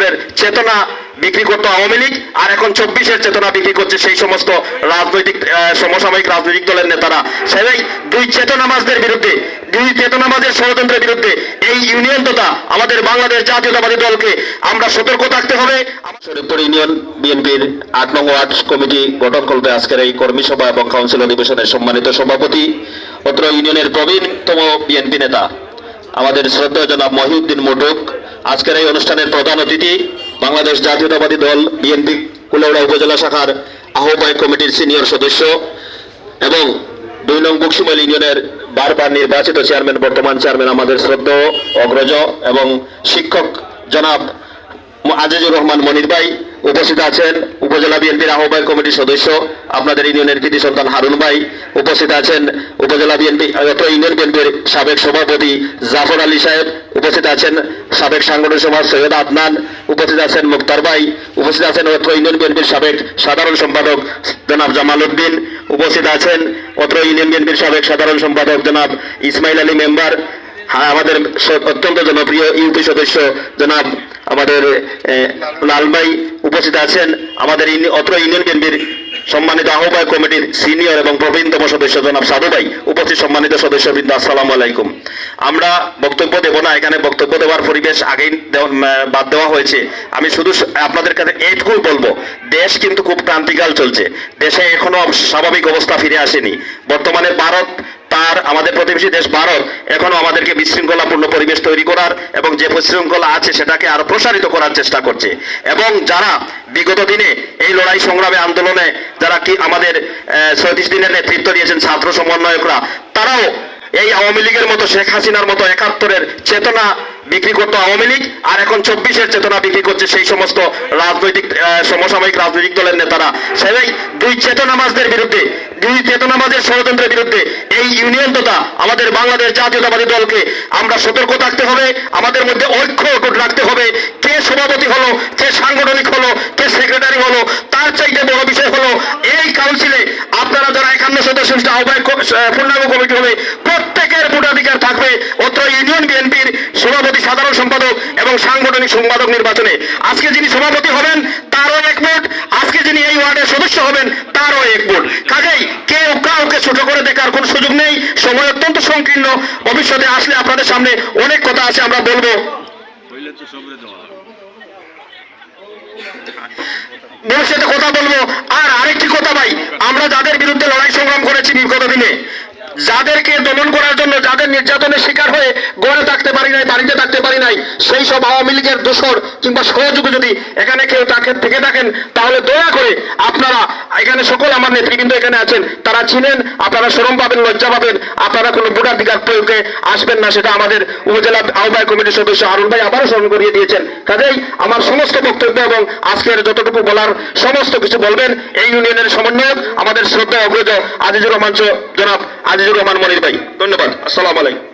একাত্তরের চেতনা বিক্রি করতো আওয়ামী লীগ, আর এখন চব্বিশের চেতনা বিক্রি করছে সেই সমস্ত রাজনৈতিক সমসাময়িক রাজনৈতিক দলের নেতারা। সেই দুই চেতনামাজদের বিরুদ্ধে, দুই চেতনামাজের ষড়যন্ত্রের বিরুদ্ধে এই ইউনিয়ন তথা আমাদের বাংলাদেশ জাতীয়তাবাদী দলকে আমরা সতর্ক থাকতে হবে। শরীফপুর ইউনিয়ন বিএনপির আট নং ওয়ার্ড কমিটি গঠন করবে আজকের এই কর্মী সভা এবং কাউন্সিল অধিবেশনের সম্মানিত সভাপতি অত্র ইউনিয়নের প্রবীণতম বিএনপি নেতা, আমাদের শ্রদ্ধা জনাব মহিউদ্দিন মোটক আজকের এই অনুষ্ঠানের প্রধান অতিথি বাংলাদেশ জাতীয়তাবাদী দল বিএনপি কুলাউড়া উপজেলা শাখার আহ্বায়ক কমিটির সিনিয়র সদস্য এবং দুই নং বুকসুমাইল ইউনিয়নের বারবার নির্বাচিত চেয়ারম্যান, বর্তমান চেয়ারম্যান আমাদের শ্রদ্ধা অগ্রজ এবং শিক্ষক জনাব আজিজুর রহমান মনির ভাই উপস্থিত আছেন। উপজেলা বিএনপির আহ্বায়ক কমিটির সদস্য আপনাদের ইউনিয়নের কৃতি সন্তান হারুন ভাই উপস্থিত আছেন। উপজেলা বিএনপি ইউনিয়ন বিএনপির সাবেক সভাপতি জাফর আলী সাহেব উপস্থিত আছেন। সাবেক সাংগঠনিক সভা সৈয়দ আদনান উপস্থিত আছেন। মুক্তার ভাই উপস্থিত আছেন। অত্র ইউনিয়ন বিএনপির সাবেক সাধারণ সম্পাদক জনাব জামাল উদ্দিন উপস্থিত আছেন। অত্র ইউনিয়ন বিএনপির সাবেক সাধারণ সম্পাদক জনাব ইসমাইল আলী মেম্বার। হ্যাঁ আমাদের অত্যন্ত জনপ্রিয় ইউপি সদস্য জনাব আমাদের আহ, লাল ভাই উপস্থিত আছেন আমাদের অত্র ইউনিয়ন বিএনপির সম্মানিত আহ্বায়ক কমিটির সিনিয়র এবং প্রবীণতম সদস্য জনাব সাধু ভাই, উপস্থিত সম্মানিত সদস্যবৃন্দ, আসসালামু আলাইকুম। আমরা বক্তব্য দেব না, এখানে বক্তব্য দেওয়ার পরিবেশ আগেই বাদ দেওয়া হয়েছে। আমি শুধু আপনাদের কাছে এইটুকুই বলব, দেশ কিন্তু খুব ক্রান্তিকাল চলছে। দেশে এখনও স্বাভাবিক অবস্থা ফিরে আসেনি। বর্তমানে ভারত তার আমাদের প্রতিবেশী দেশ ভারত এখনও আমাদেরকে বিশৃঙ্খলাপূর্ণ পরিবেশ তৈরি করার এবং যে বিশৃঙ্খলা আছে সেটাকে আরও প্রসারিত করার চেষ্টা করছে। এবং যারা বিগত দিনে এই লড়াই সংগ্রামে আন্দোলনে যারা কি আমাদের ছয়ত্রিশ দিনের নেতৃত্ব দিয়েছেন ছাত্র সমন্বয়করা, তারাও এই আওয়ামী লীগের মতো শেখ হাসিনার মতো একাত্তরের চেতনা বিক্রি করতো আওয়ামী লীগ, আর এখন চব্বিশের চেতনা বিক্রি করছে সেই সমস্ত রাজনৈতিক সমসাময়িক রাজনৈতিক দলের নেতারা। সেই দুই চেতনামাজদের বিরুদ্ধে, দুই চেতনামাজের ষড়যন্ত্রের বিরুদ্ধে এই ইউনিয়ন তথা আমাদের বাংলাদেশ জাতীয়তাবাদী দলকে আমরা সতর্ক থাকতে হবে, আমাদের মধ্যে ঐক্য অটুট রাখতে হবে, কে সভাপতি হলো, কে সাংগঠনিক হলো, কে সেক্রেটারি হলো, তার চাইতে বড় বিষয় হলো এই কাউন্সিলে আপনারা যারা একান্ন সদস্য, আহ্বায়ক পূর্ণাঙ্গ কমিটি হবে প্রত্যেকের ভোটাধিকার থাকবে অত্র ইউনিয়ন বিএনপির সভাপতি, সাধারণ সম্পাদক এবং সাংগঠনিক সম্পাদক নির্বাচনে। আজকে যিনি সভাপতি হবেন, তারও এক ভোট। আজকে যিনি এই ওয়ার্ডের সদস্য হবেন, তারও এক ভোট। কাজেই কেউ কাউকে ছোট করে দেখার কোনো সুযোগ নেই। সময় অত্যন্ত সংকীর্ণ। ভবিষ্যতে আসলে আপনাদের সামনে অনেক কথা আছে, আমরা বলব। ভবিষ্যতে কথা বলব। আর আরেকটি কথা ভাই, আমরা যাদের বিরুদ্ধে লড়াই সংগ্রাম করেছি বিগত দিনে যাদেরকে দমন করার জন্য, যাদের নির্যাতনের শিকার হয়ে গড়ে থাকতে পারি নাই, বাড়িতে থাকতে পারি নাই, সেই সব আওয়ামী লীগের দোষর কিংবা সহযোগী যদি এখানে কেউ তাকে থেকে থাকেন, তাহলে দয়া করে আপনারা, এখানে সকল আমার নেতৃবৃন্দ এখানে আছেন, তারা চিনেন, আপনারা শরম পাবেন, লজ্জা পাবেন, আপনারা কোনো ভোটাধিকার প্রয়োগে আসবেন না, সেটা আমাদের উপজেলা আহ্বায়ক কমিটির সদস্য আরুল ভাই আবারও স্মরণ করিয়ে দিয়েছেন। কাজেই আমার সমস্ত বক্তব্য এবং আজকের যতটুকু বলার, সমস্ত কিছু বলবেন, এই ইউনিয়নের সমন্বয়ক, আমাদের শ্রদ্ধা অগ্রজ আজিজুর রহমান জনাব আজিজুর রহমান মনির ভাই ধন্যবাদ। আসসালাম আলাইকুম।